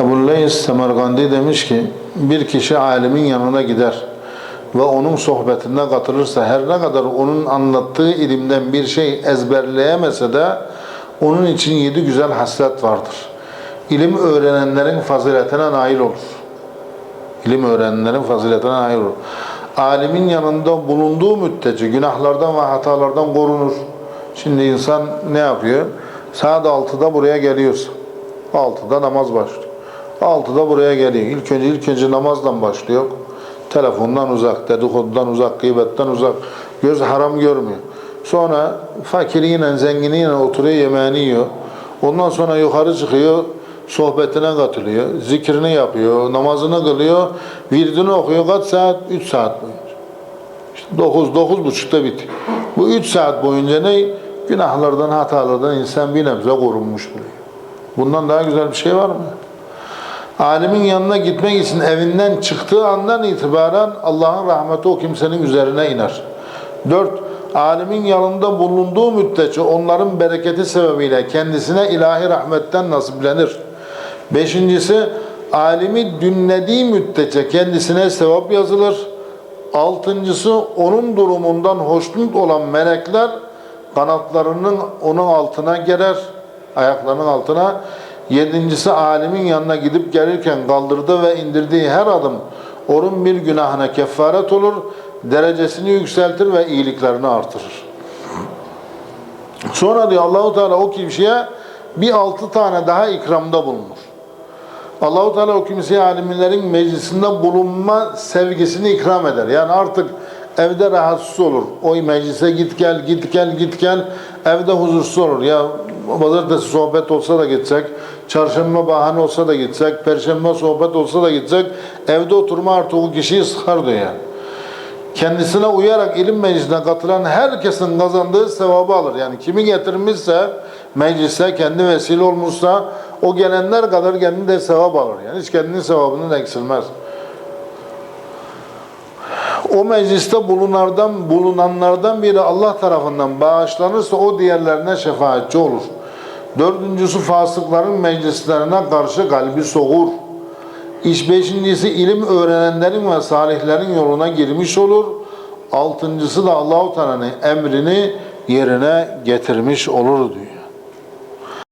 Ebu Leys Semerkandi demiş ki bir kişi alimin yanına gider ve onun sohbetine katılırsa her ne kadar onun anlattığı ilimden bir şey ezberleyemese de onun için yedi güzel haslet vardır. İlim öğrenenlerin faziletine nail olur. İlim öğrenenlerin faziletine nail olur. Alimin yanında bulunduğu müddetçe günahlardan ve hatalardan korunur. Şimdi insan ne yapıyor? Saat 6'da buraya geliyorsa 6'da namaz başlıyor. 6'da buraya geliyor. İlk önce ilk önce namazdan başlıyor. Telefondan uzak, dedikodudan uzak, gıybetten uzak. Göz haram görmüyor. Sonra fakiriyle, zenginiyle oturuyor, yemeğini yiyor. Ondan sonra yukarı çıkıyor, sohbetine katılıyor, zikrini yapıyor, namazını kılıyor, virdini okuyor. Kaç saat? 3 saat boyunca. İşte 9, 9 buçukta bitiyor. Bu 3 saat boyunca ne? Günahlardan, hatalardan insan bir nebze korunmuş buluyor. Bundan daha güzel bir şey var mı? Alimin yanına gitmek için evinden çıktığı andan itibaren Allah'ın rahmeti o kimsenin üzerine iner. Dört, alimin yanında bulunduğu müddetçe onların bereketi sebebiyle kendisine ilahi rahmetten nasiplenir. Beşincisi, alimi dinlediği müddetçe kendisine sevap yazılır. Altıncısı, onun durumundan hoşnut olan melekler kanatlarının onun altına gerer, ayaklarının altına. Yedincisi alimin yanına gidip gelirken kaldırdığı ve indirdiği her adım onun bir günahına kefaret olur, derecesini yükseltir ve iyiliklerini artırır. Sonra diyor Allahu Teala o kimseye bir altı tane daha ikramda bulunur. Allahu Teala o kimseye alimlerin meclisinde bulunma sevgisini ikram eder. Yani artık evde rahatsız olur. O meclise git gel, git gel, git gel. Evde huzursuz olur. Ya pazartesi sohbet olsa da gitsek, çarşamba bahane olsa da gitsek, perşembe sohbet olsa da gitsek, evde oturma artık o kişiyi sıkar diyor. Kendisine uyarak ilim meclisine katılan herkesin kazandığı sevabı alır. Yani kimi getirmişse meclise kendi vesile olmuşsa o gelenler kadar kendi de sevap alır. Yani hiç kendinin sevabından eksilmez. O mecliste bulunardan, bulunanlardan biri Allah tarafından bağışlanırsa o diğerlerine şefaatçi olur. Dördüncüsü fasıkların meclislerine karşı kalbi soğur. İş beşincisi ilim öğrenenlerin ve salihlerin yoluna girmiş olur. Altıncısı da Allahu Teala'nın emrini yerine getirmiş olur diyor.